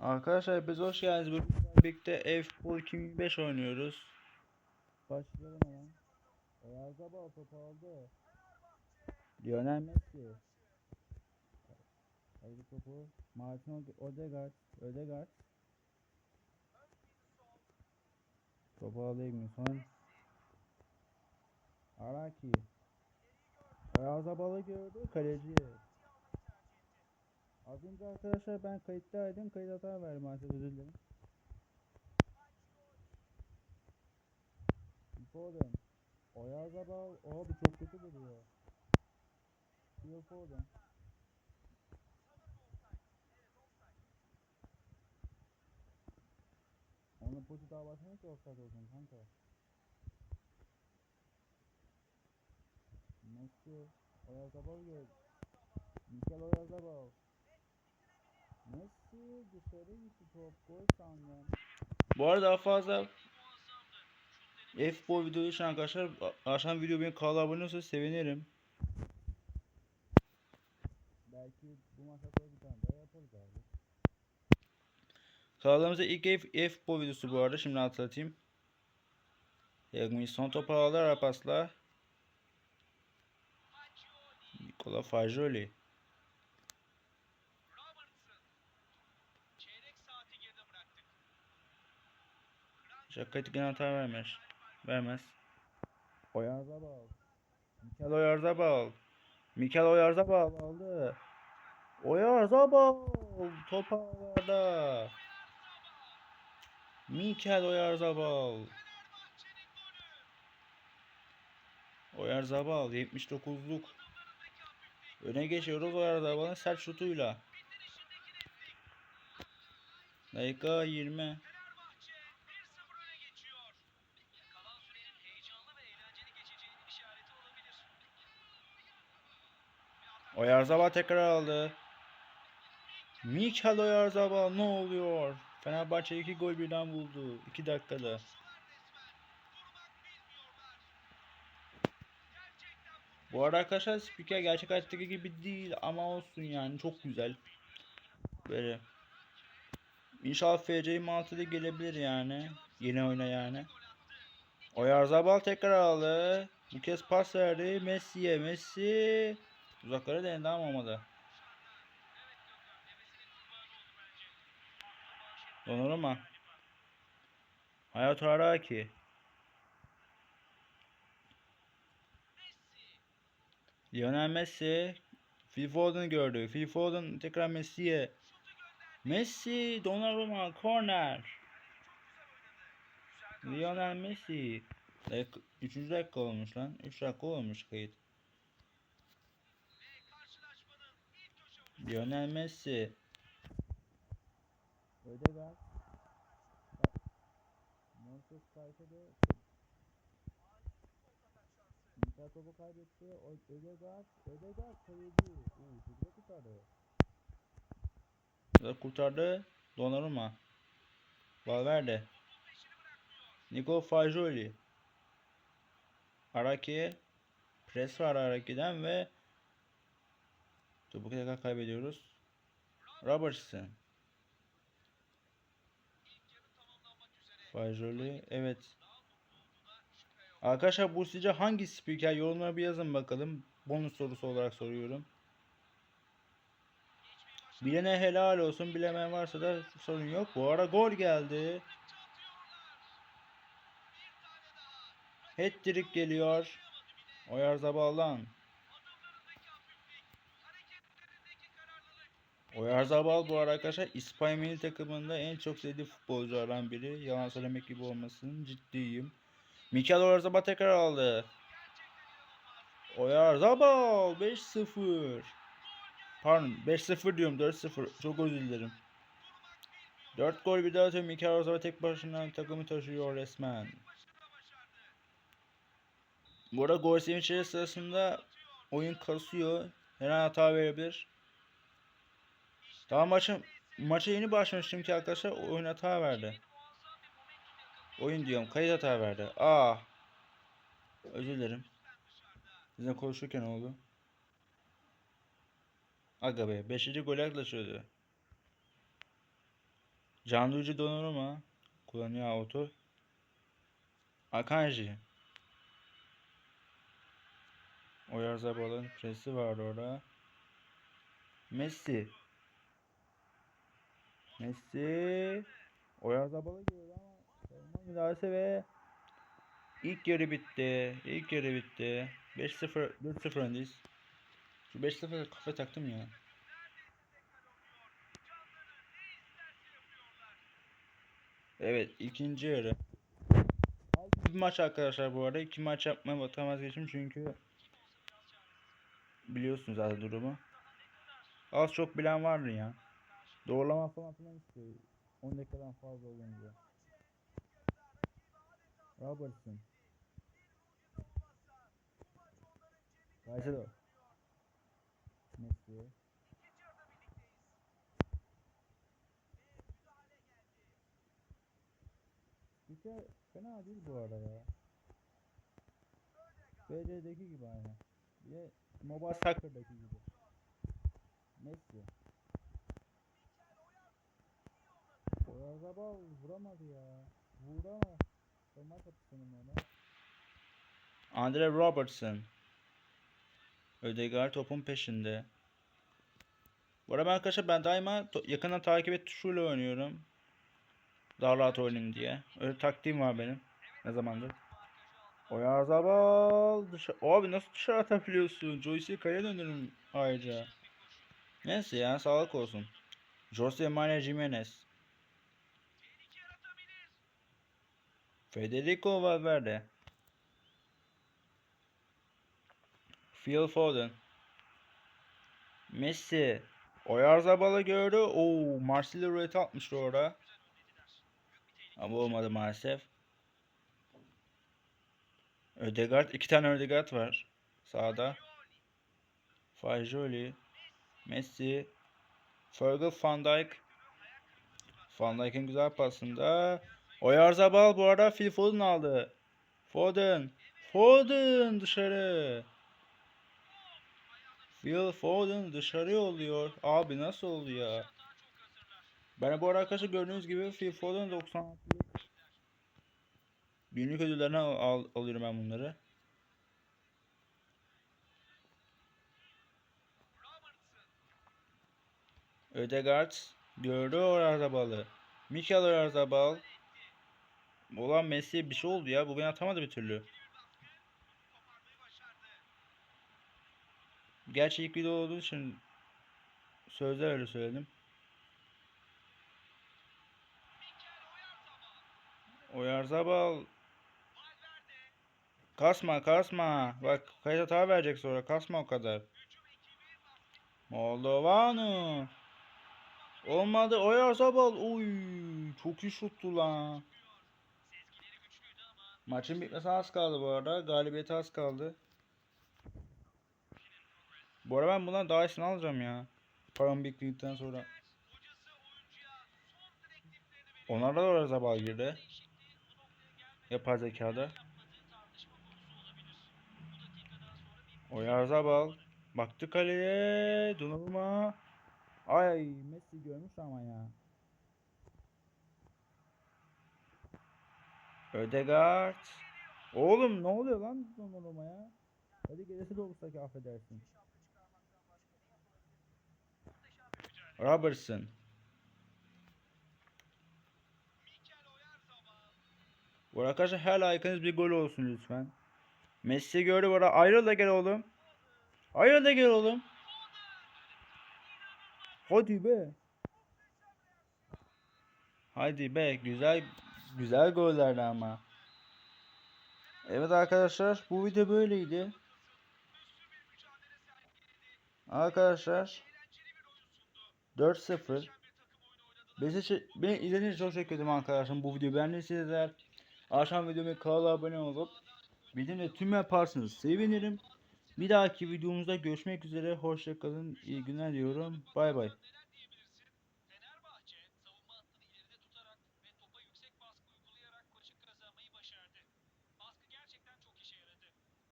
Arkadaşlar biz hoş geldiniz. Bugün birlikte F-Futbol 2005 oynuyoruz. Başlayalım hemen. Oyarzabal top aldı. Lionel Messi. Aldı topu. Martin Ode- Odegaard. Odegaard. Topu aldı Egminson. Araki. Oyarzabal'ı gördü. Kaleci. Az önce arkadaşlar ben kayıttaydım. Kayıt hata verdim maalesef özür dilerim. Foden. Oyarzabal. Abi çok kötü duruyor. Phil Foden. Onun potu daha başına ki offside olsun kanka. Messi. Oyarzabal gördü. Mikel Oyarzabal. Messi dışarı gitti top gol sandım. Bu arada daha fazla F-Ball videoyu için arkadaşlar akşam video benim kanala abone olursanız sevinirim. Belki bu sonra bir tane daha yaparız abi. Kanalımızda ilk F-Ball videosu bu arada şimdi hatırlatayım. Yagmi son topu aldı ara pasla. Nikola Fagioli. Şaka ettiğin hata vermez. Vermez. Oyarzabal. Mikel Oyarzabal. Mikel Oyarzabal aldı. Oyarzabal. Top ağlarda. Mikel Oyarzabal. Oyarzabal 79'luk. Öne geçiyoruz Oyarzabal'ın sert şutuyla. Dakika 20. Oyarzabal tekrar aldı. Mikel Oyarzabal ne oluyor? Fenerbahçe iki gol birden buldu. 2 dakikada. Bu arada arkadaşlar spiker gerçek hayattaki gibi değil ama olsun yani çok güzel. Böyle. İnşallah FC mantığı gelebilir yani. Yeni oyuna yani. Oyarzabal tekrar aldı. Bu kez pas verdi. Messi'ye. Messi. Uzaklara denedi ama olmadı. Donnarumma. Hayato Araki. Lionel Messi. Phil Foden gördü. Phil Foden tekrar Messi'ye. Messi, Donnarumma, corner. Lionel Messi. Üçüncü dakika olmuş lan. Üç dakika olmuş kayıt. Lionel Messi. Ödegaard. Montes Caicedo. Inter topu kaybetti. Ödegaard. Ödegaard kaleci. Uuu çocuk kurtardı. Çocuk kurtardı. Donnarumma. Valverde. Nico Fagioli. Araki. Pres var Araki'den ve Topu tekrar kaybediyoruz. Robertson. Fagioli. Evet. Arkadaşlar bu sizce hangi spiker yorumlara bir yazın bakalım. Bonus sorusu olarak soruyorum. Bilene helal olsun. Bilemeyen varsa da sorun yok. Bu ara gol geldi. Hat-trick geliyor. Oyarzabal'dan. Oyarzabal bu arada arkadaşlar İspanya milli takımında en çok sevdiği futbolculardan biri. Yalan söylemek gibi olmasın. Ciddiyim. Mikel Oyarzabal tekrar aldı. Oyarzabal 5-0. Pardon 5-0 diyorum 4-0. Çok özür dilerim. 4 gol bir daha atıyor. Mikel Oyarzabal tek başına takımı taşıyor resmen. Bu arada gol sevinçleri sırasında oyun kasıyor. Her an hata verebilir. Daha maçın maça yeni başlamıştım ki arkadaşlar oyun hata verdi. Oyun diyorum kayıt hata verdi. Aa. Özür dilerim. Sizinle konuşurken oldu. Aga be 5. gole yaklaşıyordu. Canlıcı Donnarumma kullanıyor auto. Akanji. Oyarzabal'ın presi var orada. Messi. Messi. Oyarzabal'a giriyor ama savunma müdahalesi ve ilk yarı bitti. İlk yarı bitti. 5-0 4-0 öndeyiz. Şu 5-0 kafa taktım ya. Evet ikinci yarı. Az bir maç arkadaşlar bu arada. İki maç yapmaya batamaz geçim çünkü biliyorsunuz zaten durumu. Az çok bilen vardı ya. Doğrulama falan filan istiyor. 10 dakikadan fazla olunca. Robertson. Caicedo. Messi. Spiker fena değil bu arada ya. BC'deki gibi aynı. Bir de Mobile Soccer'daki gibi. Messi. Oyarzabal vuramadı ya. Vuramaz. Format atışının ona. Andre Robertson. Ödegaard topun peşinde. Bu arada arkadaşlar ben daima yakından takip et tuşuyla oynuyorum. Daha rahat oynayayım diye. Öyle taktiğim var benim. Ne zamandır. Oyarzabal dışarı... Abi nasıl dışarı atabiliyorsun? Joyce'i kaleye döndürün ayrıca. Neyse ya sağlık olsun. Jose Maria Jimenez. Federico Valverde. Phil Foden. Messi. Oyarzabal'ı gördü. Oo, Marcelo Ruete atmıştı orada. Ama olmadı maalesef. Ödegaard. iki tane Ödegaard var. Sağda. Fagioli. Messi. Virgil van Dijk. Van Dijk'in güzel pasında. Oyarzabal bu arada Phil Foden aldı. Foden. Foden dışarı. Phil Foden dışarı yolluyor. Abi nasıl oldu ya? Ben bu arada arkadaşlar gördüğünüz gibi Phil Foden 96'lık. Günlük ödüllerine al, al- alıyorum ben bunları. Ödegaard gördü Oyarzabal'ı. Mikel Oyarzabal. Olan Messi bir şey oldu ya. Bugün atamadı bir türlü. Gerçi ilk video olduğu için sözler öyle söyledim. Oyarzabal Kasma kasma. Bak kayıt hata verecek sonra. Kasma o kadar. Moldovano. Olmadı. Oyarzabal. Oy, çok iyi şuttu lan. Maçın bitmesi az kaldı bu arada. Galibiyete az kaldı. Bu arada ben bundan daha iyisini alacağım ya. Param biriktirdikten sonra. Onlarda da Oyarzabal girdi. Yapay zekada. Oyarzabal. Baktı kaleye. Donnarumma. Ay Messi görmüş ama ya. Ödegaard. Oğlum ne oluyor lan Donnarumma ya? Hadi gerisi de olursa ki affedersin. Robertson. Bu arkadaşlar her like'ınız bir gol olsun lütfen. Messi gördü bu arada. Ayrıl da gel oğlum. Ayrıl da gel oğlum. Hadi be. Hadi be. Güzel güzel gollerdi ama. Evet arkadaşlar bu video böyleydi. Arkadaşlar 4-0 Beşiktaş beni izlediğiniz için çok teşekkür ederim arkadaşlar. Bu videoyu beğendiyseniz eğer akşam videomu kanala abone olup bildirimleri tüm yaparsanız sevinirim. Bir dahaki videomuzda görüşmek üzere. Hoşçakalın. İyi günler diyorum. Bay bay.